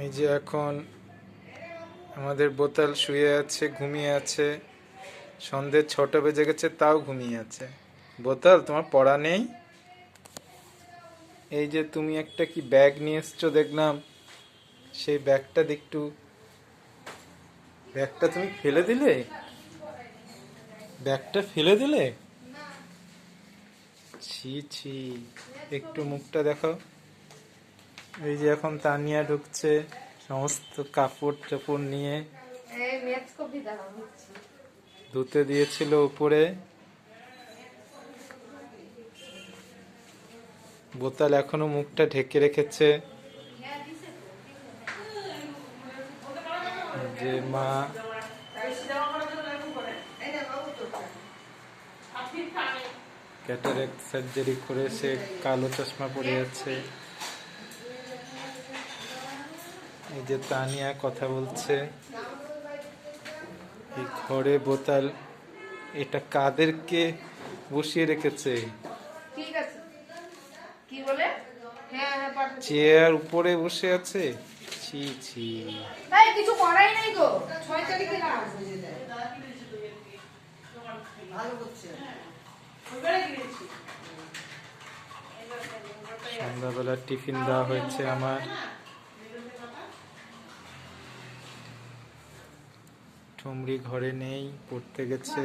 এই যে এখন আমাদের বোতল শুয়ে আছে, ঘুমিয়ে আছে। সন্ধ্যে ছটা বেজে গেছে, তাও ঘুমিয়ে আছে। বোতল, তোমার পড়া নেই? এই যে তুমি একটা কি ব্যাগ নিয়ে এসছো দেখলাম। সেই ব্যাগটা একটু। ব্যাগটা তুমি ফেলে দিলে? ব্যাগটা ফেলে দিলে? ছি ছি। একটু মুখটা দেখো এই যে এখন তানিয়া ঢুকছে সমস্ত কাপড় টাপড় নিয়ে। ধুতে দিয়েছিল উপরে। বোতল এখনও মুখটা ঢেকে রেখেছে। যে মা ক্যাটারেক্ট সার্জারি করে সে কালো চশমা পরে আছে। এই যে তানিয়া কথা বলছে এই ঘরে বোতাল এটা কাদেরকে বসিয়ে রেখেছে? ঠিক আছে। কি বলে? হ্যাঁ হ্যাঁ চেয়ার উপরে বসে আছে? ছি ছি। কিছু করাই নাই গো। ছয় তারিখে না সন্ধ্যাবেলা টিফিন দেওয়া হয়েছে আমার। ঠুমরি ঘরে নেই পড়তে গেছে।